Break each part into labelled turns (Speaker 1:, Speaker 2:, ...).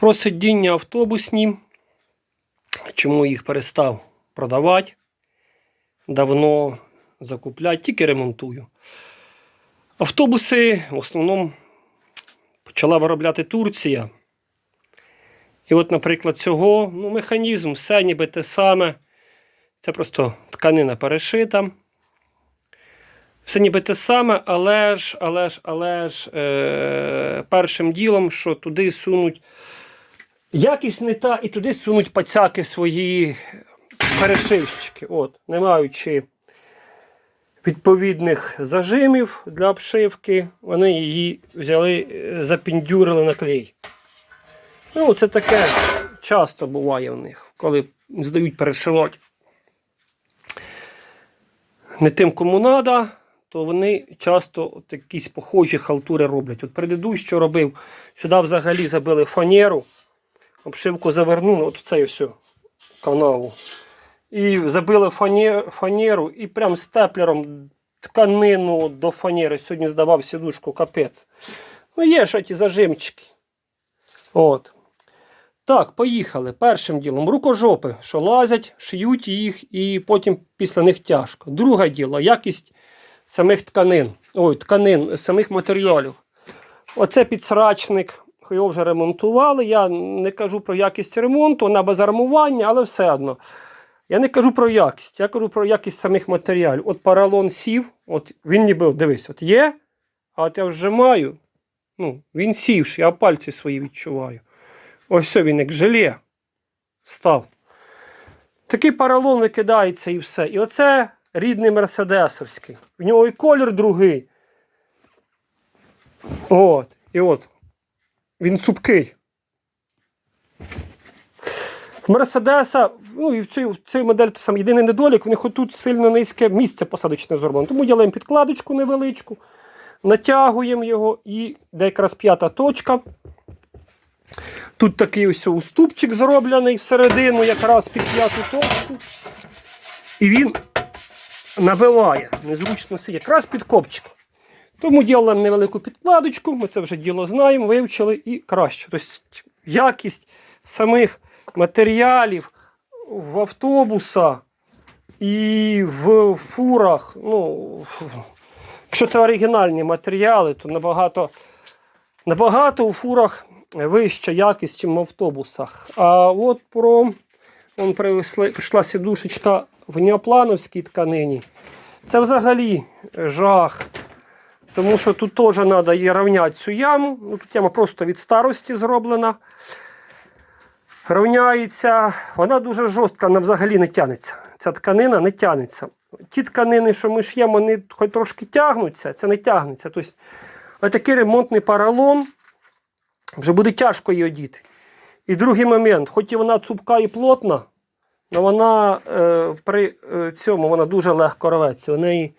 Speaker 1: Про сидіння автобусні. Чому їх перестав продавати? Давно закупляти, тільки ремонтую. Автобуси в основному почала виробляти Турція. І от, наприклад, цього ну, механізм, все ніби те саме. Це просто тканина перешита. Все ніби те саме, але ж, але ж, але ж е, першим ділом, що туди сунуть якість не та, і туди сунуть пацяки свої перешивщики. От, не маючи відповідних зажимів для обшивки, вони її взяли, е, запіндюрили на клей. Ну, це таке часто буває в них, коли здають перешивати не тим, кому треба, то вони часто якісь похожі халтури роблять. От предыдущий, що робив, сюди взагалі забили фанеру, обшивку завернули, от в цей ось канаву. І забили фанеру і прям степлером тканину до фанери. Сьогодні здавав сідушку капець. Ну, є ж ті зажимчики. От. Так, поїхали. Першим ділом рукожопи, що лазять, шиють їх і потім після них тяжко. Друге діло якість самих тканин. Ой, тканин, самих матеріалів. Оце підсрачник, його вже ремонтували. Я не кажу про якість ремонту, на безармування, але все одно. Я не кажу про якість, я кажу про якість самих матеріалів. От паралон сів, от він ніби, дивись, от є, а от я вжимаю, ну, він сівший, я пальці свої відчуваю. Ось все, він як желе став. Такий паралон викидається і все. І оце рідний мерседесовський. В нього і колір другий. От. І от. Він цупкий. В Мерседеса, ну і в цій, в цій модель сам єдиний недолік, в них отут сильно низьке місце посадочне зроблено. Тому ділаємо підкладочку невеличку, натягуємо його і де якраз п'ята точка. Тут такий ось уступчик зроблений всередину, якраз під п'яту точку. І він набиває. Незручно сидить, якраз під копчик. Тому робимо невелику підкладочку, ми це вже діло знаємо, вивчили і краще. Тобто якість самих матеріалів в автобуса і в фурах. Ну, якщо це оригінальні матеріали, то набагато, набагато у фурах вища якість, ніж в автобусах. А от про он привезли, прийшла сідушечка в неоплановській тканині. Це взагалі жах. Тому що тут теж треба її рівняти цю яму. Ну, Тут яма просто від старості зроблена. Рівняється, вона дуже жорстка, вона взагалі не тягнеться. Ця тканина не тягнеться. Ті тканини, що ми ш'ємо, вони хоч трошки тягнуться, це не тягнеться. Тобто, отакий ремонтний паралон вже буде тяжко її одіти. І другий момент, хоч і вона цупка і плотна, але вона е, при е, цьому вона дуже легко рветься. У неї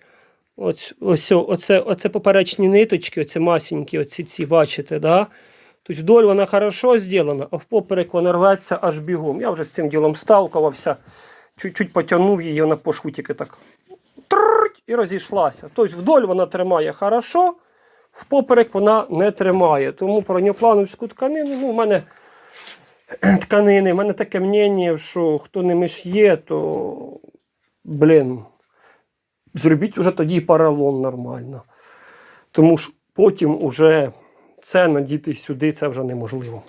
Speaker 1: ось, ось, оце, оце поперечні ниточки, оці масенькі, оці ці, бачите, да? Тут вдоль вона хорошо зроблена, а впоперек вона рветься аж бігом. Я вже з цим ділом сталкувався, чуть-чуть потягнув її, вона по шутики так і розійшлася. Тобто вдоль вона тримає хорошо, впоперек вона не тримає. Тому про неоплановську тканину, ну, у мене тканини, у мене таке мнення, що хто ними ж є, то блін, зробіть уже тоді паралон нормально. Тому що потім уже це надіти сюди, це вже неможливо.